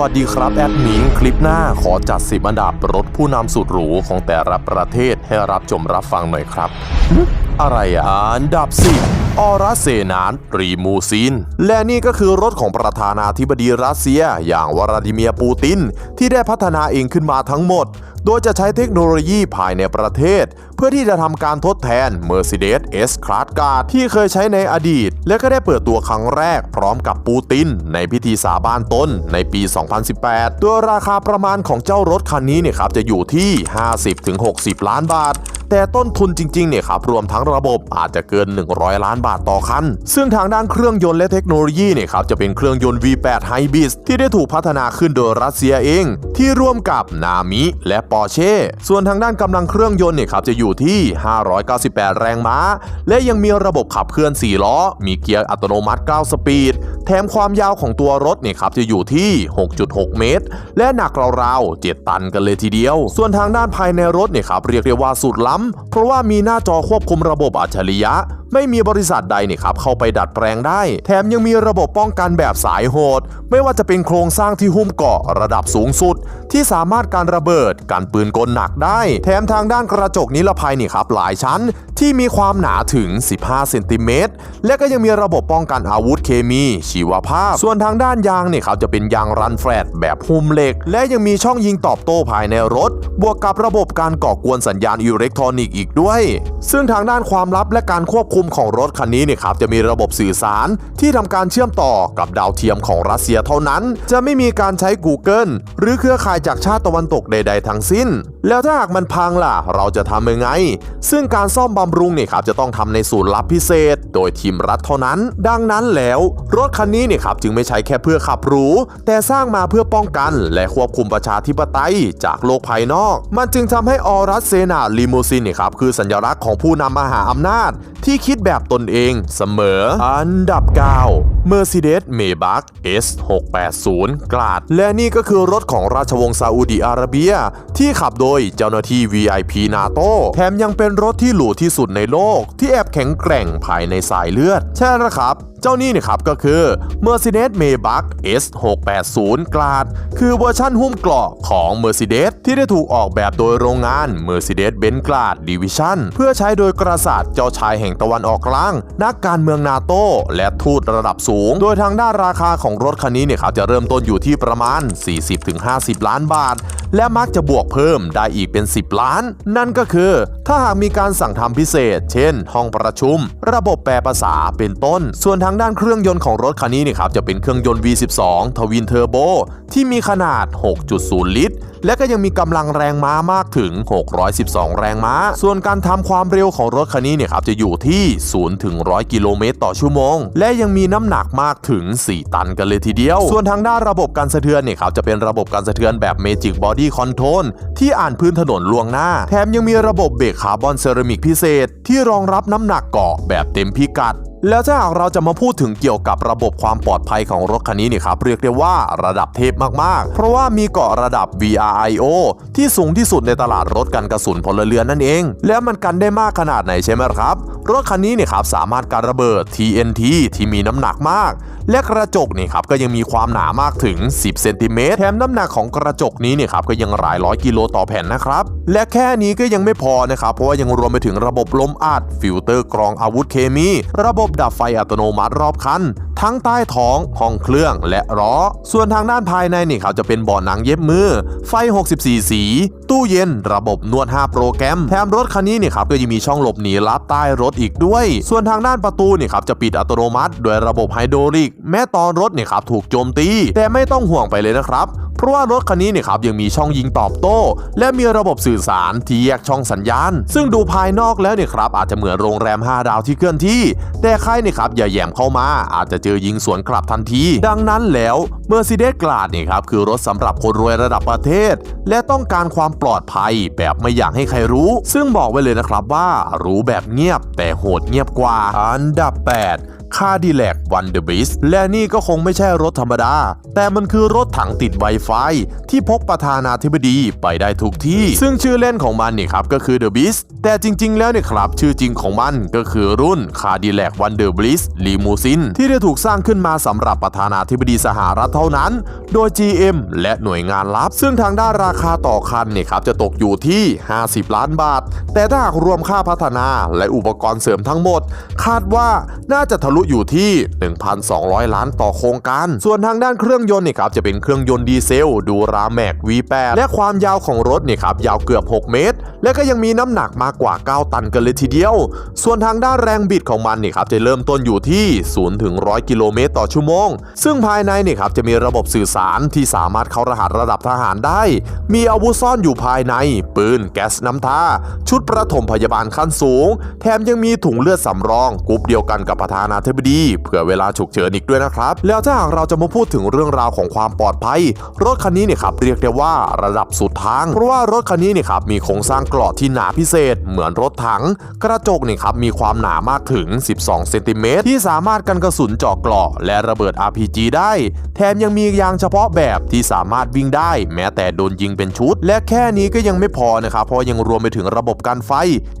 วัสดีครับแอดมินคลิปหน้าขอจัดสิบอันดับรถผู้นำสุดหรูของแต่ละประเทศให้รับชมรับฟังหน่อยครับ อะไรอะอันดับสิบออรัสเซนานรีมูซิน และนี่ก็คือรถของประธานาธิบดีรัสเซีย อย่างวลาดิเมียร์ปูติน ที่ได้พัฒนาเองขึ้นมาทั้งหมด โดยจะใช้เทคโนโลยีภายในประเทศ พื่อที่จะทำการทดแทน Mercedes S-Class Guard ที่เคยใช้ในอดีต และก็ได้เปิดตัวครั้งแรกพร้อมกับปูติน ในพิธีสาบานตนในปี 2018โดยราคาประมาณของเจ้ารถคันนี้เนี่ยครับจะอยู่ที่ 50-60 ล้านบาทแต่ต้นทุนจริงๆ เนี่ยครับรวมทั้งระบบอาจจะเกิน 100 ล้านบาทต่อคัน ซึ่งทางด้านเครื่องยนต์และเทคโนโลยีเนี่ยครับจะเป็นเครื่องยนต์ V8 Hybrid ที่ได้ถูกพัฒนาขึ้นโดยรัสเซียเอง ที่ร่วมกับนามิและปอร์เช่ ส่วนทางด้านกำลังเครื่องยนต์เนี่ยครับจะอยู่ที่ 598 แรงม้า และยังมีระบบขับเคลื่อน 4 ล้อ มีเกียร์อัตโนมัติ 9 สปีด แถมความยาวของตัวรถเนี่ยครับจะอยู่ที่ 6.6 เมตร และหนักราวๆ 7 ตันกันเลยทีเดียว ส่วนทางด้านภายในรถเนี่ยครับเรียกได้ว่าสุดล้ำ เพราะว่ามีหน้าจอควบคุมระบบอัจฉริยะ ไม่มีบริษัทใดเนี่ยครับเข้าไปดัดแปลงได้ แถมยังมีระบบป้องกันแบบสายโหด ไม่ว่าจะเป็นโครงสร้างที่หุ้มเกาะระดับสูงสุด ที่สามารถการระเบิดการปืนกลหนักได้ แถมทางด้านกระจกนิรภัยนี่ครับหลายชั้นที่มีความหนาถึง 15 เซนติเมตร และก็ยังมีระบบป้องกันอาวุธเคมี ชีวภาพ ส่วนทางด้านยางเนี่ยครับจะเป็นยางรันแฟลตแบบหุ้มเหล็ก และยังมีช่องยิงตอบโต้ภายในรถ บวกกับระบบการก่อกวนสัญญาณอิเล็กทรอนิกส์อีกด้วย ซึ่งทางด้านความลับและการควบคุมของรถคันนี้เนี่ยครับจะมีระบบสื่อสารที่ทำการเชื่อมต่อกับดาวเทียมของรัสเซียเท่านั้น จะไม่มีการใช้ Google หรือเครือข่ายจากชาติตะวันตกใด ๆ ทั้งสิ้น แล้วถ้าหากมันพังล่ะ เราจะทำยังไง ซึ่งการซ่อมบำรุงเนี่ยครับจะต้องทำในศูนย์ลับพิเศษ โดยทีมรัฐเท่านั้น ดังนั้นแล้ว รถคันนี้เนี่ยครับจึงไม่ใช้แค่เพื่อขับหรูแต่สร้างมาเพื่อป้องกัน และควบคุมประชาธิปไตยจากโลกภายนอก มันจึงทำให้ออรัสเซนาลิมูซินเนี่ยครับคือสัญลักษณ์ของผู้นำมหาอำนาจที่คิดคิดแบบตนเองเสมอ อันดับ 9 Mercedes Maybach S680 กลาด และนี่ก็คือรถของราชวงศ์ซาอุดิอาระเบีย ที่ขับโดยเจ้าหน้าที่ VIP นาโตแถมยังเป็นรถที่หรูที่สุดในโลก ที่แอบแข็งแกร่งภายในสายเลือด ใช่แล้วครับเจ้านี่เนี่ยครับก็คือ Mercedes Maybach S680 กลาด คือเวอร์ชั่นหุ้มเกราะของ Mercedes ที่ได้ถูกออกแบบโดยโรงงาน Mercedes-Benz กลาด Division เพื่อใช้โดยกษัตริย์เจ้าชายแห่งตะวันออกกลาง นักการเมืองนาโต และทูตระดับสูงโดยทางด้านราคาของรถคันนี้เนี่ยครับจะเริ่มต้นอยู่ที่ประมาณ 40-50 ล้านบาท และมักจะบวกเพิ่มได้อีกเป็น 10 ล้าน นั่นก็คือ ถ้าหากมีการสั่งทำพิเศษ เช่น ห้องประชุม ระบบแปลภาษาเป็นต้น ส่วนทางด้านเครื่องยนต์ของรถคันนี้นี่ครับจะเป็นเครื่องยนต์ V12 ทวินเทอร์โบที่มีขนาด 6.0 ลิตร และก็ยังมีกำลังแรงม้ามากถึง 612 แรงม้า ส่วนการทำความเร็วของรถคันนี้เนี่ยครับจะอยู่ที่ 0 ถึง 100 กิโลเมตรต่อชั่วโมง และยังมีน้ำหนักมากถึง 4 ตันกันเลยทีเดียว ส่วนทางด้านระบบการสะเทือนเนี่ยครับจะเป็นระบบการสะเทือนแบบ Magic Body Control ที่อ่านพื้นถนนล่วงหน้า แถมยังมีระบบเบรกคาร์บอนเซรามิกพิเศษ ที่รองรับน้ำหนักเกาะแบบเต็มพิกัด แล้วถ้าหากเราจะมาพูดถึงเกี่ยวกับระบบความปลอดภัยของรถคันนี้เนี่ยครับเรียกได้ว่าระดับเทพมากๆ เพราะว่ามีเกาะระดับ VRIO ที่สูงที่สุดในตลาดรถกันกระสุนพลเรือนนั่นเอง แล้วมันกันได้มากขนาดไหนใช่ไหมครับ รถคันนี้เนี่ยครับสามารถการระเบิด TNT ที่มีน้ำหนักมาก และกระจกนี่ครับก็ยังมีความหนามากถึง 10 เซนติเมตรแถมน้ำหนักของกระจกนี้เนี่ยครับก็ยังหลายร้อยกิโลต่อแผ่นนะครับ และแค่นี้ก็ยังไม่พอนะครับเพราะว่ายังรวมไปถึงระบบลมอัดฟิลเตอร์กรองอาวุธเคมี ระบบดับไฟอัตโนมัติรอบคัน ทั้งใต้ท้องห้องเครื่องและล้อ ส่วนทางด้านภายในนี่ครับจะเป็นเบาะหนังเย็บมือ ไฟ 64 สี ตู้เย็น ระบบนวด 5 โปรแกรม แถมรถคันนี้นี่ครับก็ยังมีช่องหลบหนีลับใต้รถอีกด้วย ส่วนทางด้านประตูนี่ครับจะปิดอัตโนมัติโดยระบบไฮดรอลิก แม้ตอนรถนี่ครับถูกโจมตี แต่ไม่ต้องห่วงไปเลยนะครับเพราะว่ารถคันนี้เนี่ยครับยังมีช่องยิงตอบโต้ และมีระบบสื่อสารที่แยกช่องสัญญาณ ซึ่งดูภายนอกแล้วเนี่ยครับอาจจะเหมือนโรงแรม 5 ดาวที่เคลื่อนที่ แต่ใครเนี่ยครับอย่าแยมเข้ามาอาจจะเจอยิงสวนกลับทันที ดังนั้นแล้ว Mercedes กลาดเนี่ยครับคือรถสำหรับคนรวยระดับประเทศ และต้องการความปลอดภัยแบบไม่อยากให้ใครรู้ ซึ่งบอกไว้เลยนะครับว่ารู้แบบเงียบแต่โหดเงียบกว่าอันดับ 8 คาดิแลกวันเดอร์บิสและนี่ก็คงไม่ใช่รถธรรมดา แต่มันคือรถถังติด Wi-Fi ที่พกประธานาธิบดีไปได้ทุกที่ ซึ่งชื่อเล่นของมันเนี่ยครับก็คือ The Beast แต่จริง ๆ แล้วเนี่ยครับ ชื่อจริงของมันก็คือรุ่น Cadillac Wonder Bliss Limousine ที่ได้ถูกสร้างขึ้นมาสำหรับประธานาธิบดีสหรัฐเท่านั้น โดย GM และหน่วยงานลับ ซึ่งทางด้านราคาต่อคันเนี่ยครับจะตกอยู่ที่ 50 ล้านบาท แต่ถ้าหากรวมค่าพัฒนาและอุปกรณ์เสริมทั้งหมด คาดว่าน่าจะทะลุอยู่ที่ 1,200 ล้านต่อโครงการ ส่วนทางด้านเครื่องยนต์เนี่ยครับจะเป็นเครื่องยนต์ดีเซลดูราแม็ก V8 และความยาวของรถเนี่ยครับยาวเกือบ 6 เมตร และก็ยังมีน้ำหนักมากกว่า 9 ตันกันเลยทีเดียว ส่วนทางด้านแรงบิดของมันเนี่ยครับจะเริ่มต้นอยู่ที่0ถึง100 กิโลเมตรต่อชั่วโมง ซึ่งภายในเนี่ยครับจะมีระบบสื่อสารที่สามารถเข้ารหัสระดับทหารได้ มีอาวุธซ่อนอยู่ภายใน ปืน แก๊สน้ำตา ชุดประถมพยาบาลขั้นสูง แถมยังมีถุงเลือดสำรองกรุ๊ปเดียวกันกับประธานาธิบดี เผื่อเวลาฉุกเฉินอีกด้วยนะครับ แล้วถ้าหากเราจะมาพูดถึงเรื่องราวของความปลอดภัย รถคันนี้เนี่ยครับเรียกได้ว่าระดับสุดทาง เพราะว่ารถคันนี้เนี่ยครับมีโครงสร้างเกราะที่หนาพิเศษ เหมือนรถถัง กระจกเนี่ยครับมีความหนามากถึง 12 เซนติเมตรที่สามารถกันกระสุนเจาะเกราะและระเบิด RPG ได้ แถมยังมียางเฉพาะแบบที่สามารถวิ่งได้ แม้แต่โดนยิงเป็นชุด และแค่นี้ก็ยังไม่พอนะครับเพราะยังรวมไปถึงระบบกันไฟ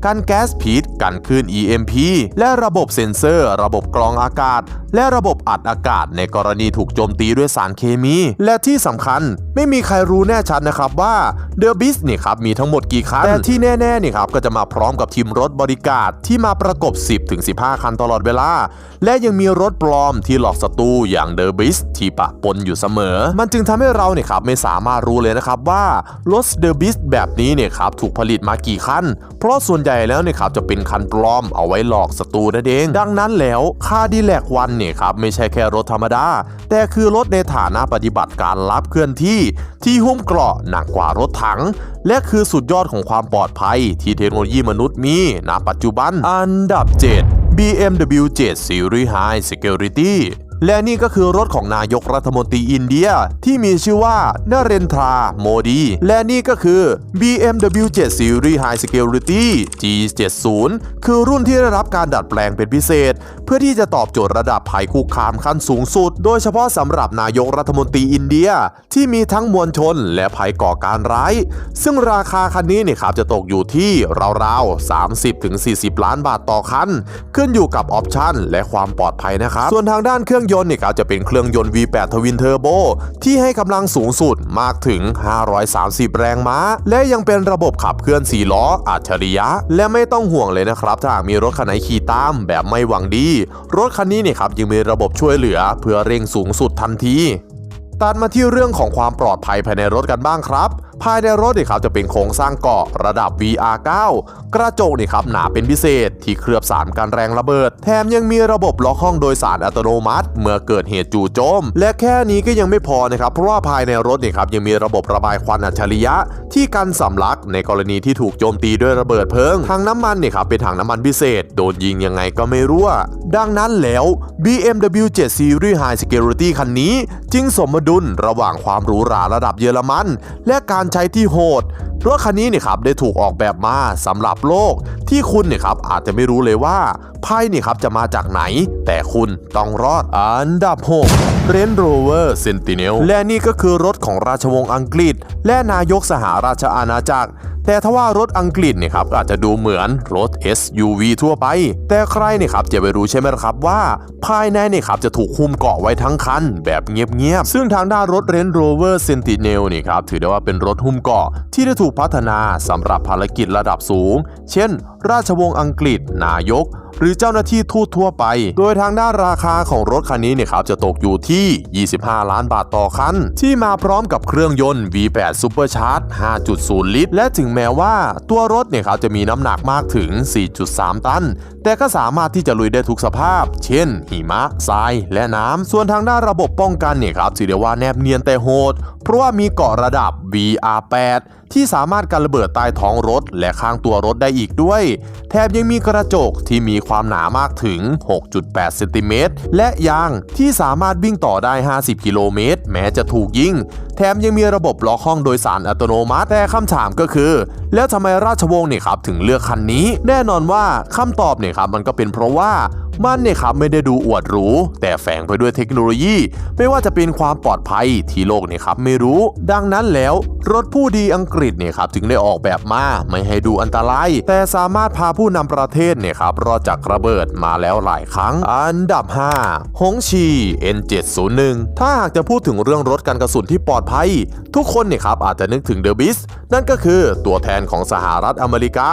กันแก๊สพิษกันคลื่น EMP และระบบเซ็นเซอร์ ระบบกรองอากาศ และระบบอัดอากาศในกรณีถูกโจมตีด้วยสารเคมี และที่สำคัญไม่มีใครรู้แน่ชัดนะครับว่าเดอะบิสเนี่ยครับมีทั้งหมดกี่คัน แต่ที่แน่ๆเนี่ยครับก็จะมาพร้อมกับทีมรถบริการที่มาประกบ 10-15 คันตลอดเวลา และยังมีรถปลอมที่หลอกศัตรูอย่างเดอะบิสที่ปะปนอยู่เสมอ มันจึงทำให้เราเนี่ยครับไม่สามารถรู้เลยนะครับว่ารถเดอะบิสแบบนี้เนี่ยครับถูกผลิตมากี่คัน เพราะส่วนใหญ่แล้วเนี่ยครับจะเป็นคันปลอมเอาไว้หลอกศัตรูนั่นเอง ดังนั้นแล้วคาดิแลกวันเนี่ยครับไม่ใช่แค่รถธรรมดา แต่คือรถในฐานะปฏิบัติการลับเคลื่อนที่ ที่หุ้มเกราะหนักกว่ารถถัง และคือสุดยอดของความปลอดภัย ที่เทคโนโลยีมนุษย์มีณปัจจุบันอันดับ 7 BMW 7 Series High Security และนี่ก็คือรถของนายกรัฐมนตรีอินเดีย ที่มีชื่อว่านเรนทราโมดี และนี่ก็คือ BMW 7 Series High Security G70 คือรุ่นที่ได้รับการดัดแปลงเป็นพิเศษ เพื่อที่จะตอบโจทย์ระดับภัยคุกคามขั้นสูงสุด โดยเฉพาะสำหรับนายกรัฐมนตรีอินเดีย ที่มีทั้งมวลชนและภัยก่อการร้าย ซึ่งราคาคันนี้เนี่ยครับจะตกอยู่ที่ราวๆ 30-40 ล้านบาทต่อคัน ขึ้นอยู่กับออปชันและความปลอดภัยนะครับส่วนทางด้านเครื่องยนต์เนี่ยครับจะเป็นเครื่องยนต์ V8 ทวินเทอร์โบที่ให้กำลังสูงสุดมากถึง 530 แรงม้า และยังเป็นระบบขับเคลื่อน4ล้ออัจฉริยะ และไม่ต้องห่วงเลยนะครับ ถ้าหากมีรถคันไหนขี่ตามแบบไม่หวังดี รถคันนี้เนี่ยครับยังมีระบบช่วยเหลือเพื่อเร่งสูงสุดทันทีตัดมาที่เรื่องของความปลอดภัยภายในรถกันบ้างครับ ภายในรถนี่ครับจะเป็นโครงสร้างเกาะระดับ VR9 กระจกนี่ครับหนาเป็นพิเศษ ที่เคลือบสารกันแรงระเบิด แถมยังมีระบบล็อกห้องโดยสารอัตโนมัติ เมื่อเกิดเหตุจู่โจม และแค่นี้ก็ยังไม่พอนะครับเพราะว่าภายในรถนี่ครับยังมีระบบระบายควันอัจฉริยะ ที่กันสำลักในกรณีที่ถูกโจมตีด้วยระเบิดเพลิงถังน้ำมันนี่ครับเป็นถังน้ำมันพิเศษ โดนยิงยังไงก็ไม่รั่ว ดังนั้นแล้ว BMW 7 Series High Security คันนี้ จึงสมดุลระหว่างความหรูหราระดับเยอรมัน และการใช้ที่โหด รถคันนี้เนี่ยครับได้ถูกออกแบบมาสำหรับโลก ที่คุณเนี่ยครับอาจจะไม่รู้เลยว่าไพ่เนี่ยครับจะมาจากไหน แต่คุณต้องรอดอันดับ 6 Range Rover Sentinel และนี่ก็คือรถของราชวงศ์อังกฤษ และนายกสหราชอาณาจักร แต่ถ้าว่ารถอังกฤษเนี่ยครับอาจจะดูเหมือนรถ SUV ทั่วไป แต่ใครเนี่ยครับจะไปรู้ใช่ไหมละครับว่า ภายในเนี่ยครับจะถูกคุมเกาะไว้ทั้งคัน แบบเงียบๆ ซึ่งทางด้านรถ Range Rover Sentinel นี่ครับถือได้ว่าเป็นรถหุ้มเกาะที่ได้ถูกพัฒนาสำหรับภารกิจระดับสูง เช่น ราชวงศ์อังกฤษ นายก หรือเจ้าหน้าที่ทูตทั่วไป โดยทางด้านราคาของรถคันนี้เนี่ยครับจะตกอยู่ที่ 25 ล้านบาทต่อคัน ที่มาพร้อมกับเครื่องยนต์ V8 Supercharge 5.0 ลิตร และถึงแม้ว่าตัวรถเนี่ยครับจะมีน้ำหนักมากถึง 4.3 ตัน แต่ก็สามารถที่จะลุยได้ทุกสภาพ เช่น หิมะ ทราย และน้ำ ส่วนทางด้านระบบป้องกันเนี่ยครับถือได้ว่าแนบเนียนแต่โหด เพราะว่ามีเกาะระดับ VR8 ที่สามารถกันระเบิดใต้ท้องรถและข้างตัวรถได้อีกด้วย แถมยังมีกระจกที่มีความหนามากถึง 6.8 เซนติเมตร และยางที่สามารถวิ่งต่อได้ 50 กิโลเมตร แม้จะถูกยิง แถมยังมีระบบล็อกห้องโดยสารอัตโนมัติ แต่คำถามก็คือ แล้วทำไมราชวงศ์เนี่ยครับถึงเลือกคันนี้ แน่นอนว่าคำตอบเนี่ยครับมันก็เป็นเพราะว่ามันเนี่ยครับไม่ได้ดูอวดหรู แต่แฝงไปด้วยเทคโนโลยี ไม่ว่าจะเป็นความปลอดภัยที่โลกเนี่ยครับไม่รู้ ดังนั้นแล้วรถผู้ดีอังกฤษเนี่ยครับจึงได้ออกแบบมาไม่ให้ดูอันตราย แต่สามารถพาผู้นำประเทศเนี่ยครับรอดจากระเบิดมาแล้วหลายครั้ง อันดับ5ฮงชี N701 ถ้าหากจะพูดถึงเรื่องรถกันกระสุนที่ปลอดภัย ทุกคนเนี่ยครับอาจจะนึกถึงเดอะบิสนั่นก็คือตัวแทนของสหรัฐอเมริกา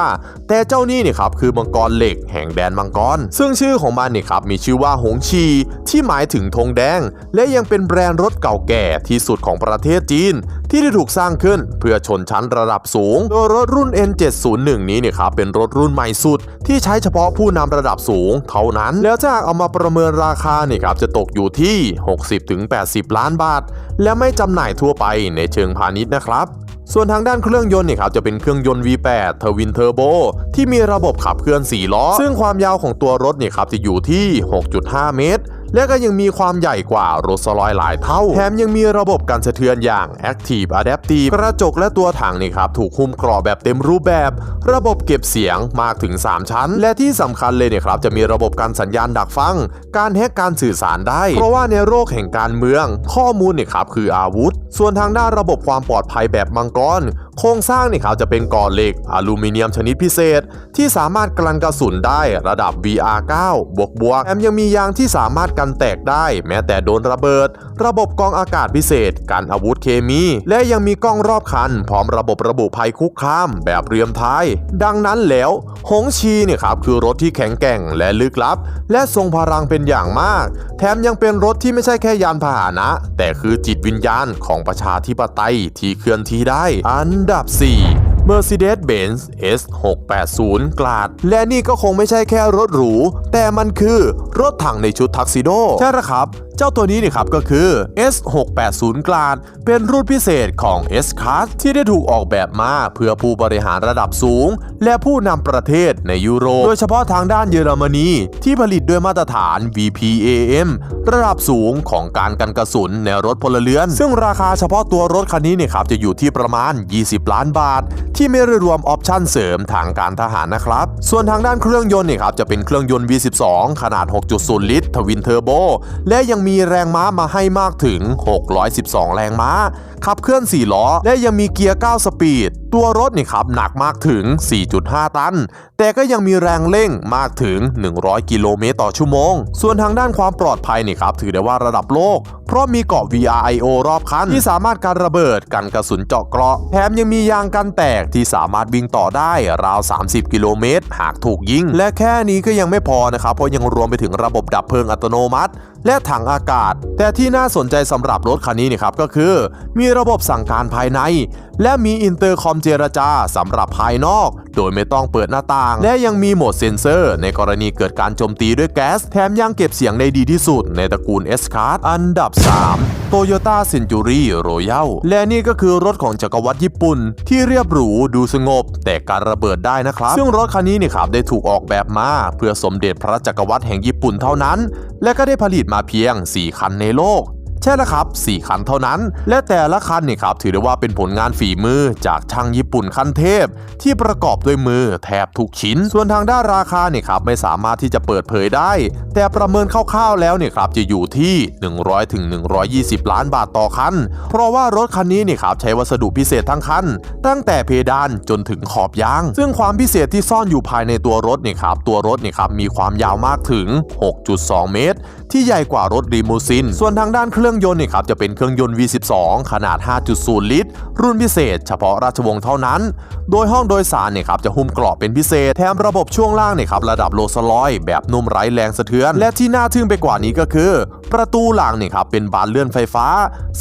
แต่เจ้านี่เนี่ยครับคือมังกรเหล็กแห่งแดนมังกร ซึ่งชื่อของมันเนี่ยครับมีชื่อว่าหงชี ที่หมายถึงธงแดง และยังเป็นแบรนด์รถเก่าแก่ที่สุดของประเทศจีน ที่ได้ถูกสร้างขึ้นเพื่อชนชั้นระดับสูง โดยรถรุ่น N701 นี้เนี่ยครับเป็นรถรุ่นใหม่สุด ที่ใช้เฉพาะผู้นำระดับสูงเท่านั้น แล้วถ้ากเอามาประเมินราคาเนี่ยครับจะตกอยู่ที่ 60-80 ล้านบาท และไม่จำหน่ายทั่วไปในเชิงพาณิชย์นะครับส่วนทางด้านเครื่องยนต์เนี่ยครับจะเป็นเครื่องยนต์ V8 ทวินเทอร์โบที่มีระบบขับเคลื่อน 4 ล้อ ซึ่งความยาวของตัวรถเนี่ยครับจะอยู่ที่ 6.5 เมตร และก็ยังมีความใหญ่กว่ารถสลอยหลายเท่า แถมยังมีระบบการสะเทือนอย่าง Active Adaptive กระจกและตัวถังนี่ครับถูกหุ้มกรอบแบบเต็มรูปแบบ ระบบเก็บเสียงมากถึง 3 ชั้น และที่สำคัญเลยเนี่ยครับจะมีระบบการสัญญาณดักฟัง การแฮกการสื่อสารได้ เพราะว่าในโลกแห่งการเมือง ข้อมูลเนี่ยครับคืออาวุธ ส่วนทางด้านระบบความปลอดภัยแบบมังกร โครงสร้างเนี่ยครับจะเป็นก่อเหล็กอลูมิเนียมชนิดพิเศษ ที่สามารถกลันกระสุนได้ระดับ VR9 บวกบวกแถมยังมียางที่สามารถกันแตกได้ แม้แต่โดนระเบิด ระบบกองอากาศพิเศษการอาวุธเคมี และยังมีกล้องรอบคัน พร้อมระบบระบุภัยคุกคามแบบเรียมไทยดังนั้นแล้วหงชีเนี่ยครับคือรถที่แข็งแกร่งและลึกลับ และทรงพลังเป็นอย่างมาก แถมยังเป็นรถที่ไม่ใช่แค่ยานพาหนะ แต่คือจิตวิญญาณของประชาธิปไตยที่เคลื่อนที่ได้ อันดับ 4 Mercedes-Benz S680 กลาด และนี่ก็คงไม่ใช่แค่รถหรู แต่มันคือรถถังในชุดทักซิโด ใช่แล้วครับ เจ้าตัวนี้นี่ครับก็คือ S680 กลาดเป็นรุ่นพิเศษของ S-Class ที่ได้ถูกออกแบบมาเพื่อผู้บริหารระดับสูง และผู้นำประเทศในยุโรป โดยเฉพาะทางด้านเยอรมนีที่ผลิตด้วยมาตรฐาน VPAM ระดับสูงของการกันกระสุนในรถพลเรือน ซึ่งราคาเฉพาะตัวรถคันนี้เนี่ยครับจะอยู่ที่ประมาณ 20 ล้านบาท ที่ไม่รวมออปชั่นเสริมทางการทหารนะครับ ส่วนทางด้านเครื่องยนต์เนี่ยครับจะเป็นเครื่องยนต์ V12 ขนาด 6.0 ลิตร ทวินเทอร์โบ และยังมีีแรงม้ามาให้มากถึง 612 แรงม้า ขับเคลื่อน 4 ล้อ และยังมีเกียร์ 9 สปีด ตัวรถนี่ครับหนักมากถึง 4.5 ตัน แต่ก็ยังมีแรงเร่งมากถึง 100 กิโลเมตรต่อชั่วโมง ส่วนทางด้านความปลอดภัยนี่ครับถือได้ว่าระดับโลก เพราะมีเกาะ VRIO รอบคัน ที่สามารถการระเบิดกันกระสุนเจาะเกราะ แถมยังมียางกันแตกที่สามารถวิ่งต่อได้ราว 30 กิโลเมตร หากถูกยิง และแค่นี้ก็ยังไม่พอนะครับเพราะยังรวมไปถึงระบบดับเพลิงอัตโนมัติ และถังอากาศ แต่ที่น่าสนใจสำหรับรถคันนี้นี่ครับก็คือมีระบบสั่งการภายใน และมีอินเตอร์คอมเจรจาสำหรับภายนอก โดยไม่ต้องเปิดหน้าต่าง และยังมีโหมดเซ็นเซอร์ ในกรณีเกิดการโจมตีด้วยแก๊ส แถมยังเก็บเสียงได้ดีที่สุด ในตระกูล S Card อันดับ 3 Toyota Century Royal และนี่ก็คือรถของจักรวรรดิญี่ปุ่น ที่เรียบหรูดูสงบ แต่การระเบิดได้นะครับ ซึ่งรถคันนี้นี่ครับได้ถูกออกแบบมา เพื่อสมเด็จพระจักรวรรดิแห่งญี่ปุ่นเท่านั้น และก็ได้ผลิตมาเพียง 4 คันในโลก ใช่แล้วครับ 4 คันเท่านั้น และแต่ละคันนี่ครับถือได้ว่าเป็นผลงานฝีมือจากช่างญี่ปุ่นขั้นเทพ ที่ประกอบด้วยมือแทบทุกชิ้น ส่วนทางด้านราคาเนี่ยครับไม่สามารถที่จะเปิดเผยได้ แต่ประเมินคร่าวๆแล้วเนี่ยครับจะอยู่ที่ 100ถึง120 ล้านบาทต่อคัน เพราะว่ารถคันนี้เนี่ยครับใช้วัสดุพิเศษทั้งคัน ตั้งแต่เพดานจนถึงขอบยาง ซึ่งความพิเศษที่ซ่อนอยู่ภายในตัวรถเนี่ยครับตัวรถเนี่ยครับมีความยาวมากถึง 6.2 เมตร ที่ใหญ่กว่ารถรีมูซิน ส่วนทางด้านเครื่องื่องยนต์เนี่ยครับจะเป็นเครื่องยนต์ V12 ขนาด 5.0 ลิตร รุ่นพิเศษ เฉพาะราชวงศ์เท่านั้น โดยห้องโดยสารเนี่ยครับจะหุ้มเกราะเป็นพิเศษ แถมระบบช่วงล่างเนี่ยครับระดับโลสลอย แบบนุ่มไร้แรงสะเทือน และที่น่าทึ่งไปกว่านี้ก็คือ ประตูหลังเนี่ยครับเป็นบานเลื่อนไฟฟ้า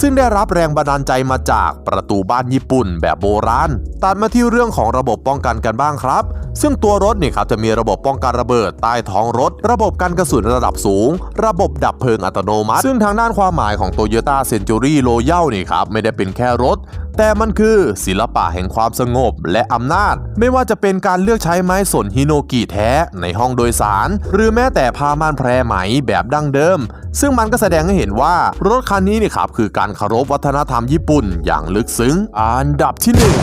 ซึ่งได้รับแรงบันดาลใจมาจากประตูบ้านญี่ปุ่น แบบโบราณตัดมาที่เรื่องของระบบป้องกันกันบ้างครับ ซึ่งตัวรถเนี่ยครับจะมีระบบป้องกันระเบิดใต้ท้องรถ ระบบกันกระสุนระดับสูง ระบบดับเพลิงอัตโนมัติ ซึ่งทางด้านความหมายของ Toyota Century Royal นี่ครับไม่ได้เป็นแค่รถ แต่มันคือศิลปะแห่งความสงบและอำนาจ ไม่ว่าจะเป็นการเลือกใช้ไม้สนฮิโนกิแท้ในห้องโดยสาร หรือแม้แต่ผ้าม่านแพรไหมแบบดั้งเดิม ซึ่งมันก็แสดงให้เห็นว่ารถคันนี้นี่ครับคือการเคารพวัฒนธรรมญี่ปุ่น อย่างลึกซึ้งอันดับที่หนึ่ง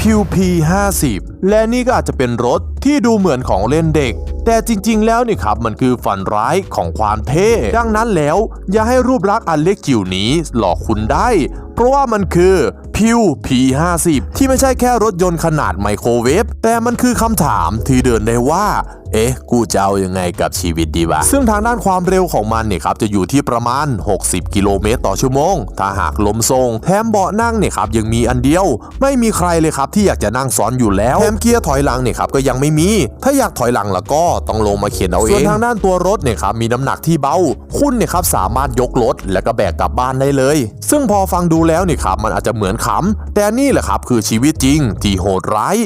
พิว P50 และนี่ก็อาจจะเป็นรถ ที่ดูเหมือนของเล่นเด็ก แต่จริง ๆ แล้วนี่ครับมันคือฝันร้ายของความเท่ ดังนั้นแล้ว อย่าให้รูปลักษณ์อันเล็กจิ๋วนี้หลอกคุณได้ เพราะว่ามันคือพิว P50 ที่ไม่ใช่แค่รถยนต์ขนาดไมโครเวฟแต่มันคือคำถามที่เดินได้ว่า เอ๊ะ กูจะเอายังไงกับชีวิตดีวะ ซึ่งทางด้านความเร็วของมันเนี่ยครับจะอยู่ที่ประมาณ 60 กิโลเมตรต่อชั่วโมง ถ้าหากลมทรง แถมเบาะนั่งเนี่ยครับยังมีอันเดียว ไม่มีใครเลยครับที่อยากจะนั่งซ้อนอยู่แล้ว แถมเกียร์ถอยหลังเนี่ยครับก็ยังไม่มีถ้าอยากถอยหลังแล้วก็ต้องลงมาเข็นเอาเอง ส่วนทางด้านตัวรถเนี่ยครับมีน้ำหนักที่เบา คุณเนี่ยครับสามารถยกรถแล้วก็แบกกลับบ้านได้เลย ซึ่งพอฟังดูแล้วเนี่ยครับมันอาจจะเหมือนขำแต่นี่แหละครับคือชีวิตจริงที่โหดร้าย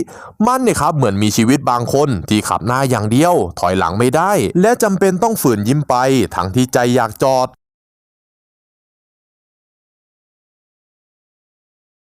มันเนี่ยครับเหมือนมีชีวิตบางคนที่ขับหน้าอย่างเดียว ถอยหลังไม่ได้ และจำเป็นต้องฝืนยิ้มไปทั้งที่ใจอยากจอด